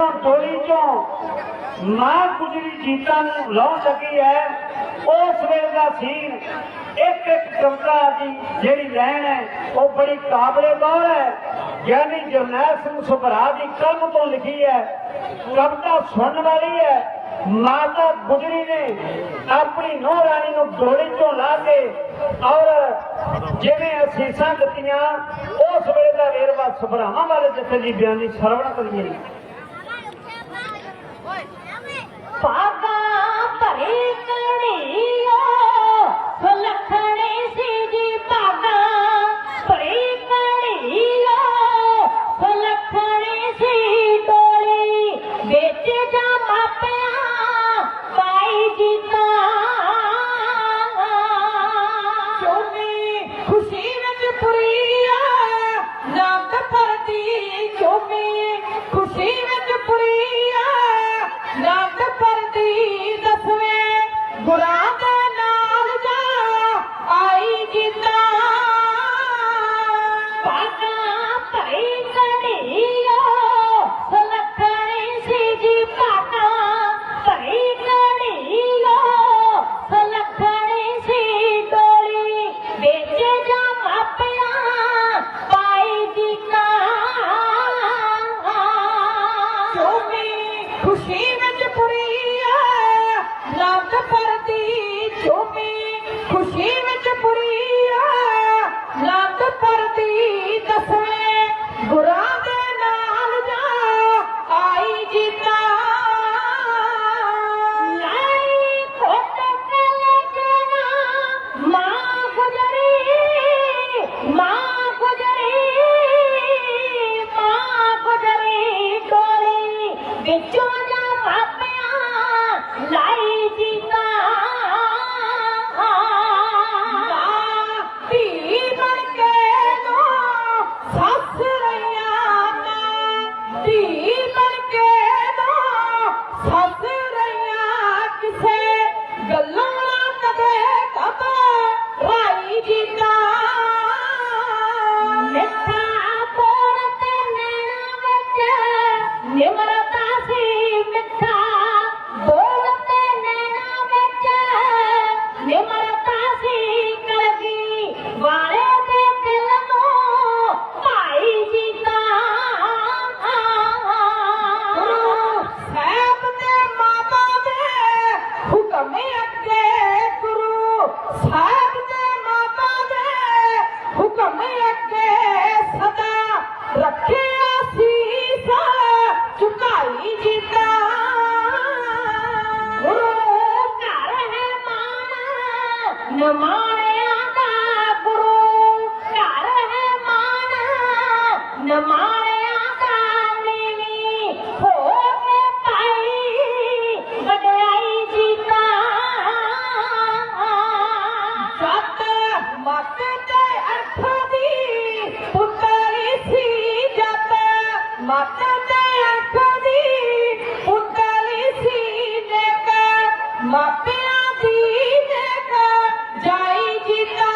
ਡੋਲੀ ਚੋਂ ਮਾਂ ਗੁਜਰੀ ਜੀਤਾਂ ਨੂੰ ਲਾਉ ਸਕੀ ਹੈ, ਉਸ ਵੇਲੇ ਦਾ ਸੀਨ ਇੱਕ ਇੱਕ ਕਵਿਤਾ ਦੀ ਜਿਹੜੀ ਲੈਣ ਹੈ, ਉਹ ਬੜੀ ਕਾਬਲੇ ਗੌਰ ਹੈ। ਗਿਆਨੀ ਜਰਨੈਲ ਸਿੰਘ ਸੁਭਰਾ ਦੀ ਕਲਮ ਤੋਂ ਲਿਖੀ ਹੈ, ਕਵਿਤਾ ਸੁਣਨ ਵਾਲੀ ਹੈ। ਮਾਤਾ ਗੁਜਰੀ ਨੇ ਆਪਣੀ ਨੂੰਹ ਰਾਣੀ ਨੂੰ ਡੋਲੀ ਚੋਂ ਲਾ ਕੇ ਔਰ ਜਿਵੇਂ ਅਸੀਸਾਂ ਦਿੱਤੀਆਂ, ਉਸ ਵੇਲੇ ਦਾ ਵੇਰਵਾ ਸੁਭਰਾਵਾਂ ਵਾਲੇ ਜਿੱਥੇ ਦੀ ਬਿਆਨੀ ਸਰਵਣ ਕਰੀਏ। ouvir, curtir. ਖੁਸ਼ੀ ਵਿੱਚ ਪੁਰੀਆ ਨੰਦ ਪਰਦੀ ਚੋਮੀ नमान दूर नमाणी पाई मत अठूरी पुतल सी मत Daí que tá